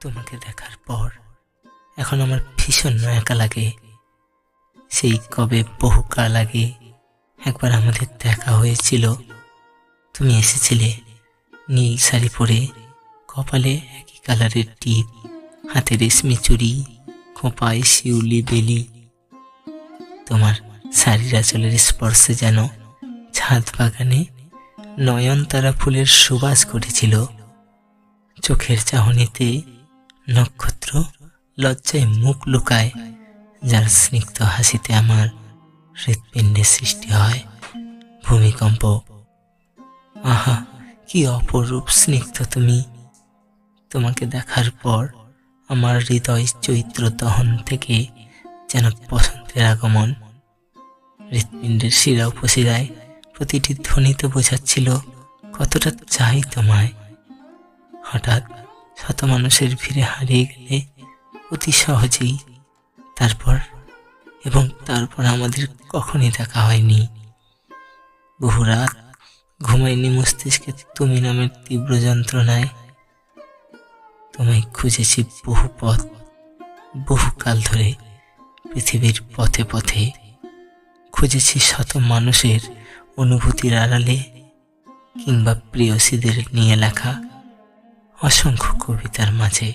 তোমাকে দেখার পর এখন আমার ভীষণ একা লাগে। সেই কবে বহুকাল আগে একবার আমাদের দেখা হয়েছিল। তুমি এসেছিলে নীল শাড়ি পরে, কপালে একই কালারের টিপ, হাতে রেশমি চুরি খোঁপায় শিউলি বেলি। তোমার শাড়ির আচলের স্পর্শে যেন ছাদ বাগানে নয়নতারা ফুলের সুবাস করেছিল চোখের চাহনিতে নক্ষত্র লজ্জায় মুখ লুকায়, যার স্নিগ্ধ হাসিতে আমার হৃৎপিণ্ডের সৃষ্টি হয় ভূমিকম্প। আহা, কি অপরূপ স্নিগ্ধ তুমি। তোমাকে দেখার পর আমার হৃদয় চৈত্র দহন থেকে যেন বসন্তের আগমন। হৃৎপিণ্ডের শিরা উপশিরায় প্রতিটি ধ্বনিতে বোঝাচ্ছিল, কতটা চাই তোমায়? হঠাৎ শত মানুষের ভিড়ে হারিয়ে গেলে অতি সহজেই তারপর এবং তারপর আমাদের কখনই দেখা হয়নি। বহু রাত ঘুমাইনি মস্তিষ্কে তুমি নামের তীব্র যন্ত্রণায়। তোমায় খুঁজেছি বহু পথ, বহু কাল ধরে পৃথিবীর পথে পথে। খুঁজেছি শত মানুষের অনুভূতির আড়ালে কিংবা প্রিয়সীদের নিয়ে লেখা অসংখ্য কবিতার মাঝে